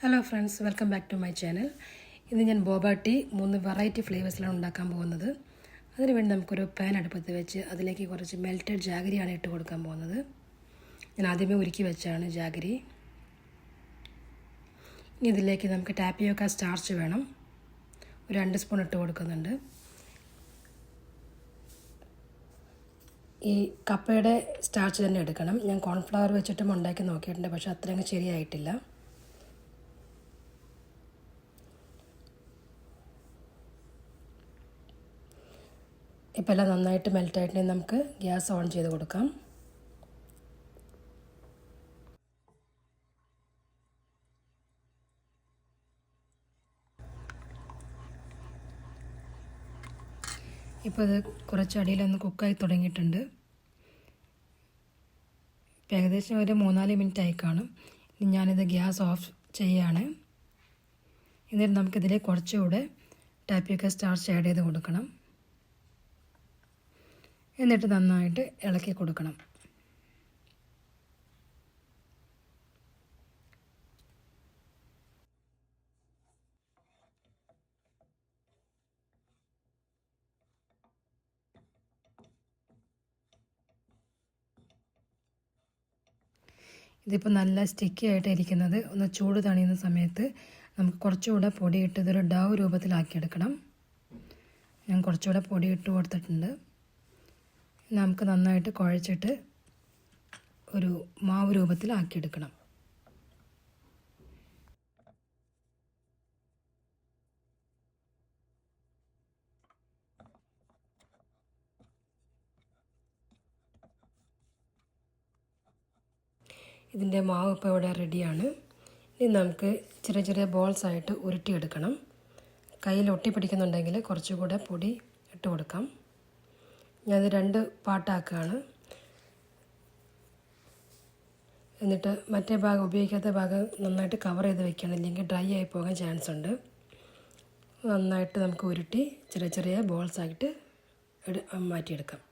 Hello friends welcome back to my channel ഇന്ന് ഞാൻ ബോബ മൂന്ന് വെറൈറ്റി ഫ്ലേവേഴ്സിലാണ് ഉണ്ടാക്കാൻ പോകുന്നത്. അതിനുവേണ്ടി നമുക്കൊരു പാൻ അടുപ്പത്ത് വെച്ച് അതിലേക്ക് കുറച്ച് മെൽറ്റഡ് ജാഗരിയാണ് ഇട്ട് കൊടുക്കാൻ പോകുന്നത്. ഞാൻ ആദ്യമേ ഉരുക്കി വെച്ചാണ് ജാഗരി ഇനി ഇതിലേക്ക് നമുക്ക് ടാപ്പിയോക്ക സ്റ്റാർച്ച് വേണം. ഒരു രണ്ട് സ്പൂൺ ഇട്ട് കൊടുക്കുന്നുണ്ട്. ഈ കപ്പയുടെ സ്റ്റാർച്ച് തന്നെ എടുക്കണം. ഞാൻ കോൺഫ്ലവർ വെച്ചിട്ടും ഉണ്ടാക്കി നോക്കിയിട്ടുണ്ട് പക്ഷേ അത്രയും ശരിയായിട്ടില്ല. ഇപ്പോൾ എല്ലാം നന്നായിട്ട് മെൽറ്റായിട്ടുണ്ടെങ്കിൽ നമുക്ക് ഗ്യാസ് ഓൺ ചെയ്ത് കൊടുക്കാം. ഇപ്പോൾ അത് കുറച്ച് അടിയിലൊന്ന് കുക്കായി തുടങ്ങിയിട്ടുണ്ട്. ഇപ്പം ഏകദേശം ഒരു മൂന്നാൽ മിനിറ്റ് ആയി കാണും. ഇനി ഞാനിത് ഗ്യാസ് ഓഫ് ചെയ്യാണ്. എന്നിട്ട് നമുക്കിതിൽ കുറച്ചുകൂടെ ടാപ്പിയൊക്കെ സ്റ്റാർച്ച് ആഡ് ചെയ്ത് കൊടുക്കണം. എന്നിട്ട് നന്നായിട്ട് ഇളക്കി കൊടുക്കണം. ഇതിപ്പോൾ നല്ല സ്റ്റിക്കി ആയിട്ട് ഇരിക്കുന്നത് ഒന്ന് ചൂട് തണിയുന്ന സമയത്ത് നമുക്ക് കുറച്ചുകൂടെ പൊടിയിട്ട് ഇതൊരു ഡവ് രൂപത്തിലാക്കിയെടുക്കണം. ഞാൻ കുറച്ചുകൂടെ പൊടി ഇട്ട് കൊടുത്തിട്ടുണ്ട്. നമുക്ക് നന്നായിട്ട് കുഴച്ചിട്ട് ഒരു മാവ് രൂപത്തിലാക്കിയെടുക്കണം. ഇതിന്റെ മാവ് ഇപ്പോൾ ഇവിടെ റെഡിയാണ്. ഇനി നമുക്ക് ചെറിയ ചെറിയ ബോൾസ് ആയിട്ട് ഉരുട്ടിയെടുക്കണം. കയ്യിൽ പിടിക്കുന്നുണ്ടെങ്കിൽ കുറച്ചുകൂടെ പൊടി ഇട്ട് കൊടുക്കാം. ഞാനത് രണ്ട് പാട്ടാക്കുകയാണ്. എന്നിട്ട് മറ്റേ ഭാഗം ഉപയോഗിക്കാത്ത ഭാഗം നന്നായിട്ട് കവർ ചെയ്ത് വെക്കണം. ഇല്ലെങ്കിൽ ഡ്രൈ ആയി പോകാൻ ചാൻസ് ഉണ്ട്. നന്നായിട്ട് നമുക്ക് ഉരുട്ടി ചെറിയ ചെറിയ ബോൾസ് ആയിട്ട് മാറ്റിയെടുക്കാം.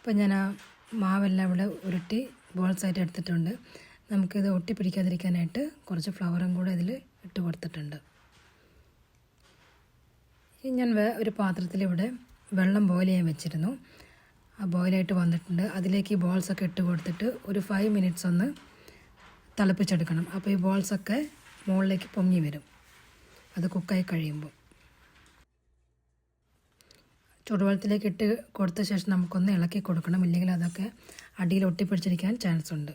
ഇപ്പം ഞാൻ ആ മാവെല്ലാം ഇവിടെ ഉരുട്ടി ബോൾസായിട്ട് എടുത്തിട്ടുണ്ട്. നമുക്കിത് ഒട്ടിപ്പിടിക്കാതിരിക്കാനായിട്ട് കുറച്ച് ഫ്ലവറും കൂടെ ഇതിൽ ഇട്ട് കൊടുത്തിട്ടുണ്ട്. ഇനി ഞാൻ വേ ഒരു പാത്രത്തിൽ ഇവിടെ വെള്ളം ബോയിൽ ചെയ്യാൻ വെച്ചിരുന്നു. ആ ബോയിലായിട്ട് വന്നിട്ടുണ്ട്. അതിലേക്ക് ഈ ബോൾസൊക്കെ ഇട്ട് കൊടുത്തിട്ട് ഒരു ഫൈവ് മിനിറ്റ്സ് ഒന്ന് തിളപ്പിച്ചെടുക്കണം. അപ്പോൾ ഈ ബോൾസൊക്കെ മുകളിലേക്ക് പൊങ്ങി വരും. അത് കുക്കായി കഴിയുമ്പോൾ. ചുടുവെള്ളത്തിലേക്ക് ഇട്ട് കൊടുത്ത ശേഷം നമുക്കൊന്ന് ഇളക്കി കൊടുക്കണം. ഇല്ലെങ്കിൽ അതൊക്കെ അടിയിൽ ഒട്ടിപ്പിടിച്ചിരിക്കാൻ ചാൻസ് ഉണ്ട്.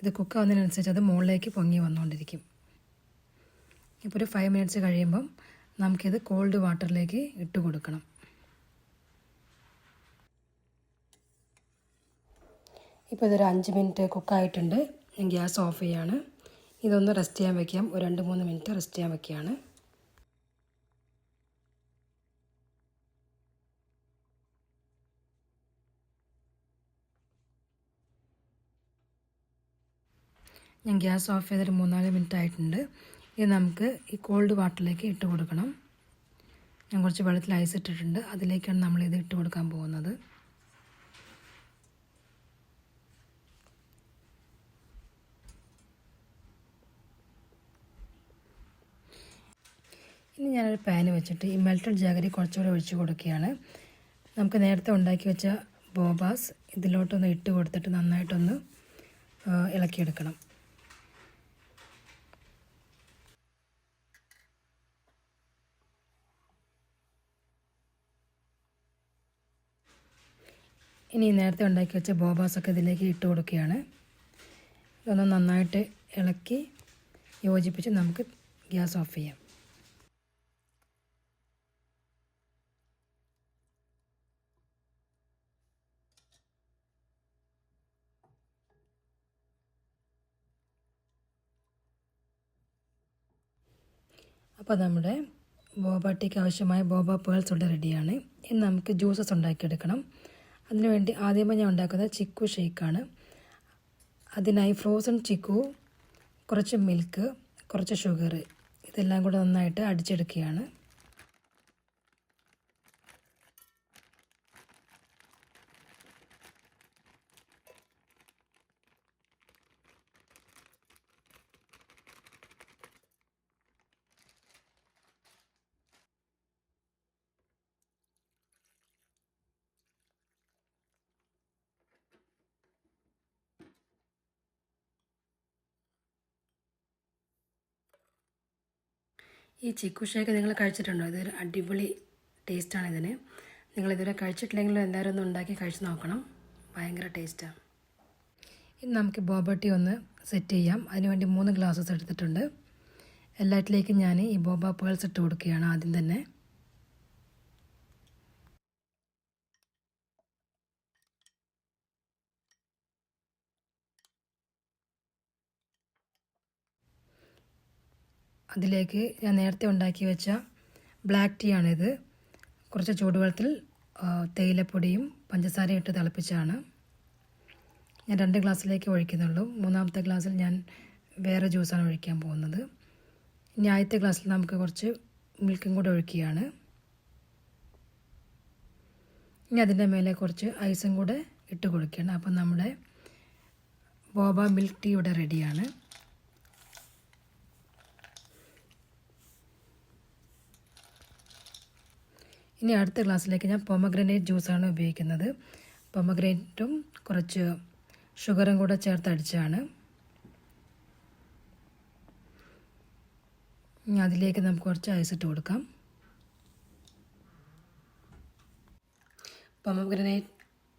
ഇത് കുക്കാവുന്നതിനനുസരിച്ച് അത് മുകളിലേക്ക് പൊങ്ങി വന്നുകൊണ്ടിരിക്കും. ഇപ്പോൾ ഒരു ഫൈവ് മിനിറ്റ്സ് കഴിയുമ്പം നമുക്കിത് കോൾഡ് വാട്ടറിലേക്ക് ഇട്ട് കൊടുക്കണം. ഇപ്പോൾ ഇതൊരു അഞ്ച് മിനിറ്റ് കുക്കായിട്ടുണ്ട് ഗ്യാസ് ഓഫ് ചെയ്യാണ്. ഇതൊന്ന് റെസ്റ്റ് ചെയ്യാൻ വയ്ക്കാം ഒരു രണ്ട് മൂന്ന് മിനിറ്റ് റെസ്റ്റ് ചെയ്യാൻ വയ്ക്കുകയാണ് ഞാൻ ഗ്യാസ് ഓഫ് ചെയ്തൊരു മൂന്നാൽ മിനിറ്റ് ആയിട്ടുണ്ട് ഇത് നമുക്ക് ഈ കോൾഡ് വാട്ടറിലേക്ക് ഇട്ട് കൊടുക്കണം. ഞാൻ കുറച്ച് വെള്ളത്തിൽ ഐസ് ഇട്ടിട്ടുണ്ട്. അതിലേക്കാണ് നമ്മൾ ഇത് ഇട്ട് കൊടുക്കാൻ പോകുന്നത്. ഇനി ഞാനൊരു പാന് വെച്ചിട്ട് ഈ മെൽറ്റഡ് ജാഗരി കുറച്ചുകൂടെ ഒഴിച്ചു കൊടുക്കുകയാണ്. നമുക്ക് നേരത്തെ ഉണ്ടാക്കി വെച്ച ബോബാസ് ഇതിലോട്ടൊന്ന് ഇട്ട് കൊടുത്തിട്ട് നന്നായിട്ടൊന്ന് ഇളക്കിയെടുക്കണം. ഇനി നേരത്തെ ഉണ്ടാക്കി വെച്ച ബോബാസൊക്കെ ഇതിലേക്ക് ഇട്ട് കൊടുക്കുകയാണ്. ഇതൊന്ന് നന്നായിട്ട് ഇളക്കി യോജിപ്പിച്ച് നമുക്ക് ഗ്യാസ് ഓഫ് ചെയ്യാം. അപ്പോൾ നമ്മുടെ ബോബ ടീക്ക് ആവശ്യമായ ബോബ പേൾസ് ഇവിടെ റെഡിയാണ് ഇനി നമുക്ക് ജ്യൂസസ് ഉണ്ടാക്കിയെടുക്കണം. അതിനുവേണ്ടി ആദ്യമേ ഞാൻ ഉണ്ടാക്കുന്നത് ചിക്കു ഷേക്കാണ്. അതിനായി ഫ്രോസൺ ചിക്കു കുറച്ച് മിൽക്ക് കുറച്ച് ഷുഗർ ഇതെല്ലാം കൂടെ നന്നായിട്ട് അടിച്ചെടുക്കുകയാണ്. ഈ ചിക്കു ഷേക്ക് നിങ്ങൾ കഴിച്ചിട്ടുണ്ടോ? ഇതൊരു അടിപൊളി ടേസ്റ്റാണ് ഇതിന്. നിങ്ങളിതുവരെ കഴിച്ചിട്ടില്ലെങ്കിലും എന്തായാലും ഒന്ന് ഉണ്ടാക്കി കഴിച്ച് നോക്കണം. ഭയങ്കര ടേസ്റ്റാണ് ഇനി നമുക്ക് ബോബ ടീ ഒന്ന് സെറ്റ് ചെയ്യാം. അതിനുവേണ്ടി മൂന്ന് ഗ്ലാസ്സസ് എടുത്തിട്ടുണ്ട്. എല്ലാറ്റിലേക്കും ഞാൻ ഈ ബോബ പേൾസ് ഇട്ട് കൊടുക്കുകയാണ് ആദ്യം തന്നെ. അതിലേക്ക് ഞാൻ നേരത്തെ ഉണ്ടാക്കി വെച്ച ബ്ലാക്ക് ടീ ആണിത്. കുറച്ച് ചൂടുവെള്ളത്തിൽ തേയിലപ്പൊടിയും പഞ്ചസാരയും ഇട്ട് തിളപ്പിച്ചാണ്. ഞാൻ രണ്ട് ഗ്ലാസ്സിലേക്ക് ഒഴിക്കുന്നുള്ളൂ. മൂന്നാമത്തെ ഗ്ലാസ്സിൽ ഞാൻ വേറെ ജ്യൂസാണ് ഒഴിക്കാൻ പോകുന്നത്. ഇനി ആദ്യത്തെ ഗ്ലാസ്സിൽ നമുക്ക് കുറച്ച് മിൽക്കും കൂടെ ഒഴിക്കുകയാണ്. ഇനി അതിന്റെ മേലെ കുറച്ച് ഐസും കൂടെ ഇട്ട് കൊടുക്കുകയാണ്. അപ്പം നമ്മുടെ ബോബ മിൽക്ക് ടീ ഇവിടെ റെഡിയാണ് ഇനി അടുത്ത ഗ്ലാസ്സിലേക്ക് ഞാൻ പൊമഗ്രനേറ്റ് ജ്യൂസാണ് ഉപയോഗിക്കുന്നത്. പൊമഗ്രനേറ്റും കുറച്ച് ഷുഗറും കൂടെ ചേർത്ത് അടിച്ചാണ്. അതിലേക്ക് നമുക്ക് കുറച്ച് ഐസ് ഇട്ട് കൊടുക്കാം. പൊമഗ്രനേറ്റ്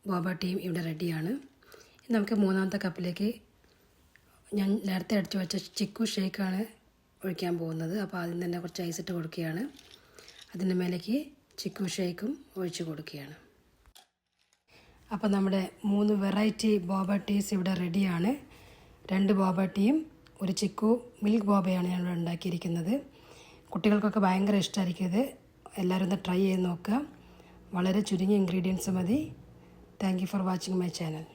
ബോബ ടീം ഇവിടെ റെഡിയാണ് നമുക്ക് മൂന്നാമത്തെ കപ്പിലേക്ക് ഞാൻ നേരത്തെ അടിച്ചു വെച്ച ചിക്കു ഷേക്കാണ് ഒഴിക്കാൻ പോകുന്നത്. അപ്പോൾ ആദ്യം തന്നെ കുറച്ച് ഐസ് ഇട്ട് കൊടുക്കുകയാണ്. അതിന്റെ മേലേക്ക് ചിക്കു ഷേക്കും ഒഴിച്ചു കൊടുക്കുകയാണ്. അപ്പോൾ നമ്മുടെ മൂന്ന് വെറൈറ്റി ബോബ ടീസ് ഇവിടെ റെഡിയാണ്. രണ്ട് ബോബ ടീയും ഒരു ചിക്കു മിൽക്ക് ബോബയാണ് ഞാൻ ഇവിടെ ഉണ്ടാക്കിയിരിക്കുന്നത്. കുട്ടികൾക്കൊക്കെ ഭയങ്കര ഇഷ്ടമായിരിക്കും ഇത്. എല്ലാവരും ഒന്ന് ട്രൈ ചെയ്ത് നോക്കുക. വളരെ ചുരുങ്ങിയ ഇൻഗ്രീഡിയൻസ് മതി. Thank for watching my channel.